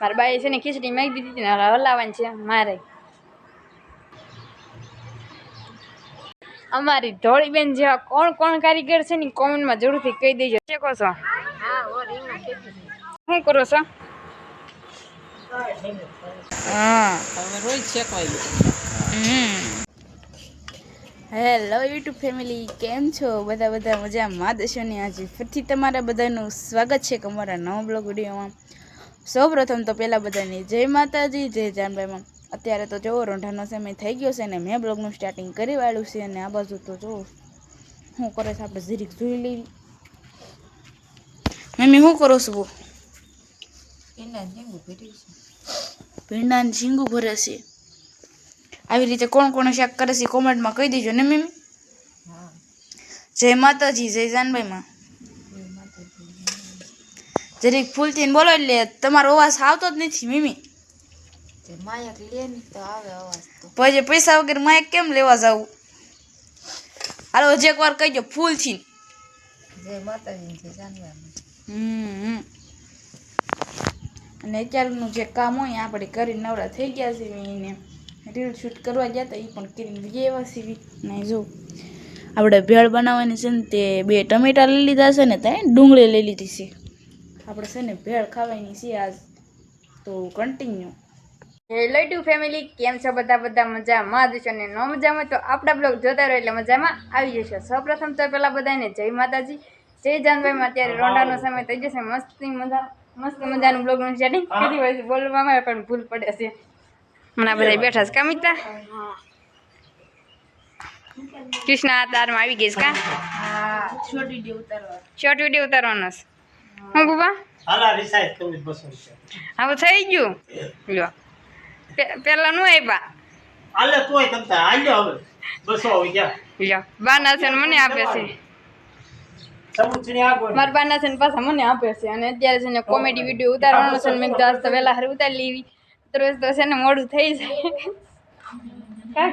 મારા બાએ છે ને ખીચડી માગી દીધી હતી ને હવે હલાવવાની છે મારે. અમારી ધોળી બેન જેવા કોણ કોણ કારીગર છે ને કોમેન્ટમાં જરૂરથી કહી દેજો. શેકો છો? શું કરો છો? હા. રોજ શેકવાય હેલો યુટ્યુબ ફેમિલી કેમ છો? બધા બધા મજામાં. દેશો ને આજે ફરીથી તમારા બધાનું સ્વાગત છે કે અમારા નવા બ્લોગ વિડીયોમાં. સૌ પ્રથમ તો પહેલાં બધાની જય માતાજી જય જાનભાઈમાં અત્યારે તો જુઓ રોંઢાનો સમય થઈ ગયો છે ને મેં બ્લોગનું સ્ટાર્ટિંગ કરી વાળ્યું છે અને આ બાજુ તો જુઓ શું કરે છે આપણે ઝીરીક જોઈ લેવી મમ્મી શું કરો છો? ભીંડાને ઝીંગું ભરે છે. આવી રીતે કોણ કોણ શાક કરે છે કોમેન્ટમાં કહી દેજો ને મમ્મી. જય માતાજી જય જાનભાઈમાં જરીક ફૂલતીને બોલો એટલે તમારો અવાજ આવતો જ નથી મીમી. માયક લે તો આવે અવાજ તો. પછી પૈસા વગર માયક કેમ લેવા જવું? હાલો હજી એકવાર કહી દો ફૂલ માતાજી જય માતાજી હમ અને અત્યારનું જે કામ હોય આપણે કરીને નવરા થઈ ગયા છે એને રીલ શૂટ કરવા ગયા હતા એ પણ કરીને બીજા એવા સીવી ને જો આપણે ભેળ બનાવવાની છે ને તે બે ટમેટા લઈ લીધા છે ને ત્યાં ડુંગળી લઈ લીધી છે. આપણે છે ને ભેળ ખાવાની છે આજ. તો કન્ટિન્યુ હેલો ટુ ફેમિલી કેમ છો બધા? બધા મજામાં? જ છો ને ન મજામાં તો આપણા બ્લોગ જોતા રહો એટલે મજામાં આવી જશો. સૌપ્રથમ તો પહેલાં બધાને જય માતાજી. જય જાનભાઈમાં અત્યારે રોંડાનો સમય થઈ જશે. મસ્તી મજા મસ્ત મજાનું બ્લોગનું સેટિંગ કરી હોય છે બોલવામાં પણ ભૂલ પડે છે. હમણાં બધા બેઠા છે. કમિતા? કૃષ્ણા તારમાં આવી ગઈ છે કા? શોર્ટ વીડિયો ઉતારવાનો. શોર્ટ વીડિયો ઉતારવાનો છે. હું બુબા? હાલા રિસાઈઝ કરવું જ પસંદ છે હવે થઈ ગયું. લ્યો. પેલા નું આપ્યા હાલે તોય તમતા હાલ્યો હવે. બસો આવી ગયા લ્યો. બાના છે મને આપે છે. મારા બાના છે ને પાછા મને આપે છે. અને અત્યારે છે ને કોમેડી વીડિયો ઉતારવાનો છે ને મેં કીધું આજ તો વહેલા હારે ઉતારી લેવી તો રોજ તો છે ને મોડું થઈ જાય. કા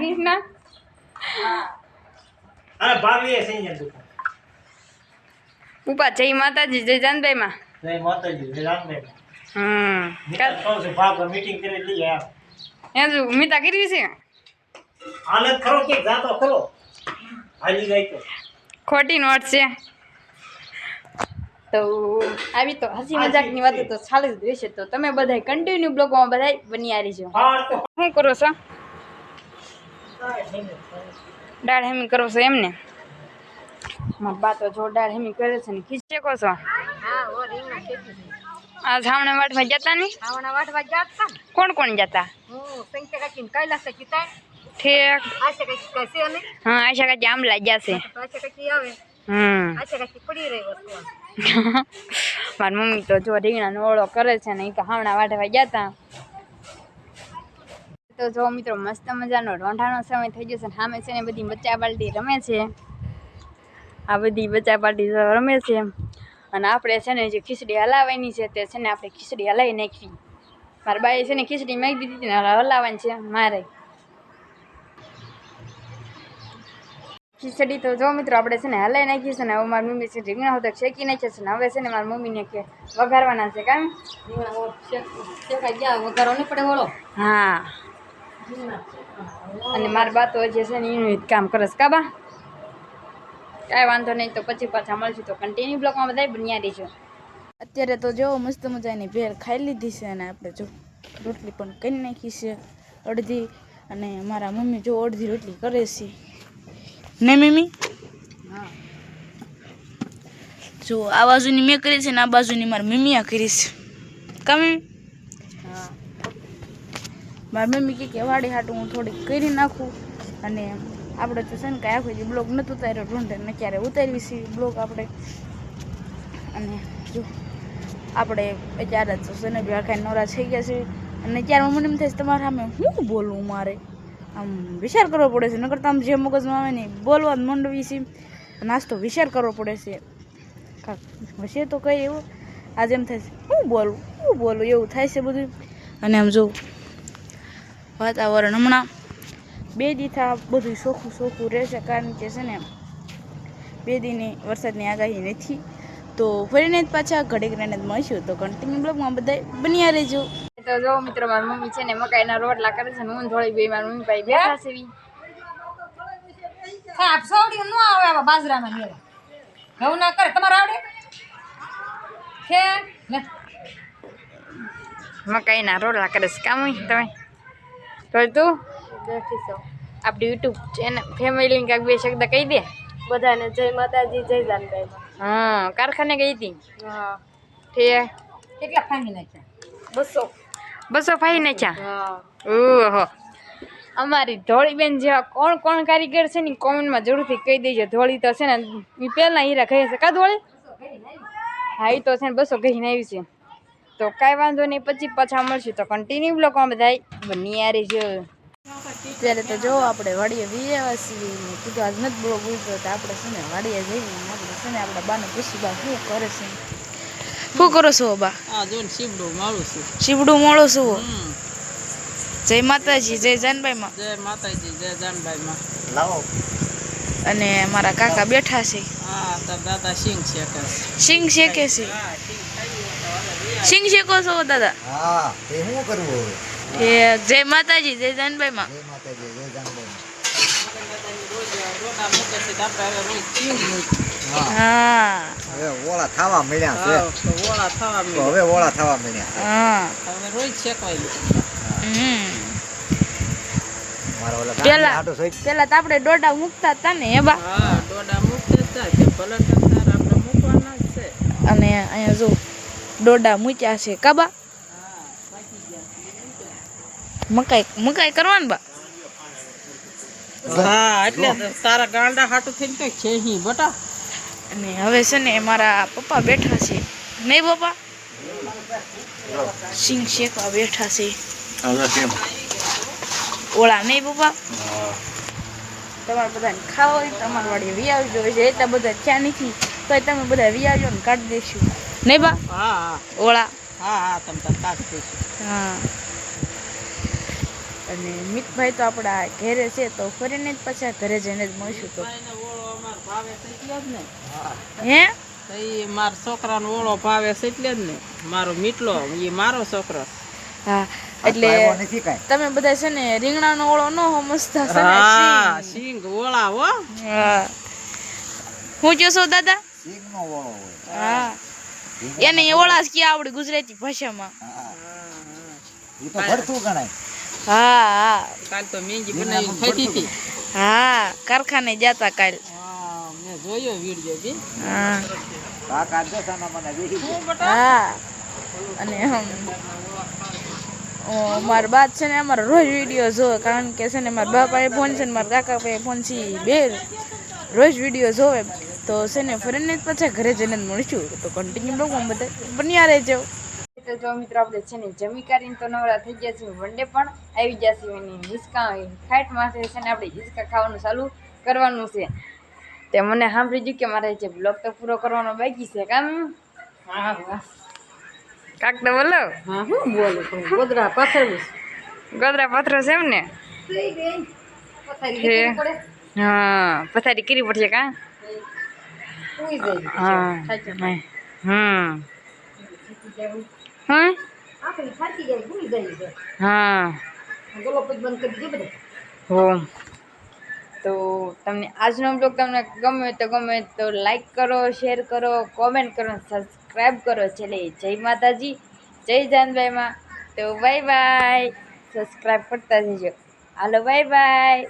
ભાવીએ દુકાન. ઉપા જય માતાજી જય માતાજી હમ મીટિંગ કરી લઈ યાર એમ જો મિતા કરવી છે? હાલત ખરો કે? જાતો ખરો. હાલી જાય તો. ખોટી નોટ છે. તો આવી તો હસી મજાકની વાતો તો ચાલુ જ રહેશે. તો તમે બધા કન્ટિન્યુ બ્લોગમાં બધા બની રહીજો શું કરો છો? દાળ હેમી કરો છો એમને? મારા બા તો જોરદાર હેમી કરે છે ને ખીચે કો છો? ઓ વાટમાં આ વાટમાં જતા નહીં આવણા વાટવા જાતા કોણ કોણ જતા હું સંખ્યા કાકીને કૈલાસ કાકી તાય ઠેક. આશા કાકી કસે ને હા આશા કાચી આંબલા જશે આશા કાકી આવે. હમ. આશા કાકી પડી રહી વસ્તુ મારી મમ્મી તો જો રીંગણાનો ઓળો કરે છે ને એ તો હામણા વાટવા જતા તો. જો મિત્રો મસ્ત મજાનો રોંઢાનો સમય થઈ ગયો ને સામે છે ને બધી બચ્ચા બાલટી રમે છે. આ બધી બચા પાટી રમે છે અને આપણે છે ને જે ખીચડી હલાવવાની છે તે છે ને આપણે ખીચડી હલાવી નાખવી મારા બાએ છે ને ખીચડી માગી દીધી હતી ને હલાવવાની છે મારે. ખીચડી તો જો મિત્રો આપણે છે ને હલાવી નાખી છે ને હવે મારી મમ્મી છે રીંગણા હોતા શેકી નાખ્યા છે ને હવે છે ને મારી મમ્મીને કે વઘારવાના છે કામ વઘારો નહીં પડે ઓળો હા. અને મારી બા તો જે છે ને એનું કામ કરે છે કાબા કાંઈ વાંધો નહીં તો પછી પાછા મળશું. તો કન્ટિન્યુ બ્લોકમાં બધા બન્યા રહીશું અત્યારે તો જો મસ્ત મજાની ભેળ ખાઈ લીધી છે અને આપણે જો રોટલી પણ કરી નાખી છે અડધી અને મારા મમ્મી જો અડધી રોટલી કરે છે. ને મમ્મી? હા. જો આ બાજુની મેં કરી છે ને આ બાજુની મારી મમ્મીએ કરી છે. કા મમ્મી? મારી મમ્મી કે વાડી હાટું હું થોડીક કરી નાખું અને આપણે તો છે ને કાંઈ આખો દી બ્લોગ નથી ઉતાર્યો, ઢૂંઢે ને ક્યારે ઉતારવી છે બ્લોગ આપણે. અને જો, આપણે અત્યારે જ છે ને આખા નવરા થઈ ગયા છે અને ત્યારે મને એમ થાય છે, તમારે સામે શું બોલવું મારે? આમ વિચાર કરવો પડે છે, નકર આમ જે મગજમાં આવે ને બોલવા મંડવી છે. નાસ્તો વિચાર કરવો પડે છે. હશે તો કંઈ એવું. આજે એમ થાય છે શું બોલું શું બોલું, એવું થાય છે બધું. અને આમ જો, વાતાવરણ હમણાં બે દીથા બધું ચોખ્ખું ચોખ્ખું રહેશે કારણ કે છે ને બે દીની વરસાદની આગાહી નથી. તો ફરીને જ પાછા ઘડીક રહીને મળશું. તો કન્ટિન્યુ બ્લોગમાં બધા બન્યા રહેજો. તો જો મિત્રો, મારી મમ્મી છે ને મકાઈના રોટલા કરે છે હું ધોળી ગઈ મારી મમ્મી પાસે બેઠા છે આપ સોડી ન આવે આવા બાજરામાં મેળા. ઘઉં ના કરે. તમારે આવડે? છે? ને મકાઈના રોટલા કરે છે. કામ તમે તો તું. આપણી યુટ્યુબ ચેનલ ફેમિલી કાંઈક બે શબ્દ કહી દે. બધાને જય માતાજી જય જાનભાઈ હા કારખાને ગઈ હતી? હા. ઠીક કેટલા ફાઈ નાખ્યા બસો. બસો ફાઈ નાખ્યા હા. ઓહો. અમારી ધોળીબેન જેવા કોણ કોણ કારીગર છે ને કોમેન્ટમાં જરૂરથી કહી દેજો. ધોળી તો છે ને એ પહેલાં હીરા કહે છે કા ધોળી? હા એ તો છે ને બસો કહીને આવી છે. તો કાંઈ વાંધો નહીં પછી પાછા મળશું. તો કન્ટિન્યુ બ્લોકમાં બધા બની રહેજો. ત્યારે તો જો આપણે વાડીએ છીએ કીધું આજ નથી બહુ બોલતો તો આપણે છે ને વાડીએ જઈએ આપણે છે ને આપણા બાને પૂછી બા શું કરે છે? શું કરો છો બા? હા જો ને શીબડું મારું છું. શીબડું મોળો છું? જય માતાજી જય જાનભાઈ માં જય માતાજી જય જાનભાઈ માં લાવો. અને મારા કાકા બેઠા છે. હા તાર દાદા સિંગ છે કે. સિંગ શેકે છે? સિંગ શેકો છો દાદા? હા તે શું કરવું હવે? એ જય માતાજી જય જાનભાઈ માં જય માતાજી જય જાનભાઈ રોટા મૂકે છે તો આપણે હવે રોજ સિંગ મૂકીએ. હા. હવે ઓળા થવા મળ્યા છે. ઓળા થવા તો હવે ઓળા થવા મળ્યા હા. હવે રોજ શેકવાય લે. હમ. મારા ઓલા પેલા પેલા તો આપણે દોડા મૂકતા હતા ને એ બા? હા ડોડા મૂકતા જ જાય તે ભલે આપણે મૂકવાના છે. અને અહીંયા જો દોડા મૂક્યા છે કાબા મકાઈ મકાઈ કરવાનું બા? હા એટલે તારા ગાંડા હાટું થઈને તો ખેહી બટા. અને હવે છે ને મારા પપ્પા બેઠા છે. નહીં પપ્પા? સિંગ શેકવા બેઠા છે. ઓળા નહીં પપ્પા? તમારે બધાને ખાવા હોય તમારા વાળી વી આવજો છે એટલા બધા થયા નથી તો તમે બધા વી આવજો ને કાઢી દઈશું. નહીં બા? હા હા. ઓળા. હા હા તમે કાઢી કાઢ દઈશું. હા. અને મિતભાઈ તો આપણા ઘરે છે તો ફરીને જ પછી ઘરે જઈને જ મળશું તો. ઓળો ભાવે જ ને. હે. ઈ માર છોકરાનો ઓળો ભાવે છે એટલે જ ને. મારો મીટલો એ મારો છોકરો. હા એટલે તમે બધા છે ને રીંગણાનો ઓળો ન સમજતા છે ને હા સિંગ. ઓળા હો. હા. હું જો છો દાદા? સિંગનો ઓળો હોય. હા. એને ઓળા. જ ક્યાં આવડે ગુજરાતી ભાષામાં? એ તો ભરતું ગણાય. હા હા. કાલ તો મેંગી બનાવી ખાધી હતી. હા કારખાને જતા કાલ. હા મેં જોયો વીડિયો બી. હા. આ કાઢો સાના મને દેખી હા. અને હમ, મારા બાદ છે ને અમારો રોજ વીડિયો જોવે કારણ કે છે ને મારા બાપાએ ફોન છે ને મારા કાકા પાસે ફોન છે બે રોજ વીડિયો જોવે. તો છે ને ફરીને પછી પાછા ઘરે જઈને જ મળીશું. તો કન્ટિન્યુ બ્લોગમાં બધા બન્યા રહેજો. તો જો મિત્રો આપણે છે ને જમી કરીને તો નવરા થઈ ગયા છે વનડે પણ આવી જશે એની હિંચકા ખાઈટ માથે છે ને આપણે હિંચકા ખાવાનું ચાલુ કરવાનું છે. તે મને સાંભળી ગયું કે મારે જે બ્લોગ તો પૂરો કરવાનો બાકી છે કામ? કાક તો બોલો. હા હું બોલું ગોદરા પાથરવું ગોદરા પથરો છે એમ ને? હા. પથારી કરી પડશે કા? હા. હમ. હા. હા હો તો તમને આજનો બ્લોગ તમને ગમે તો ગમે તો લાઈક કરો શેર કરો કોમેન્ટ કરો સબસ્ક્રાઈબ કરો. છેલ્લે જય માતાજી જય જાનભાઈમાં. તો બાય બાય સબસ્ક્રાઈબ કરતા જજો હાલો બાય બાય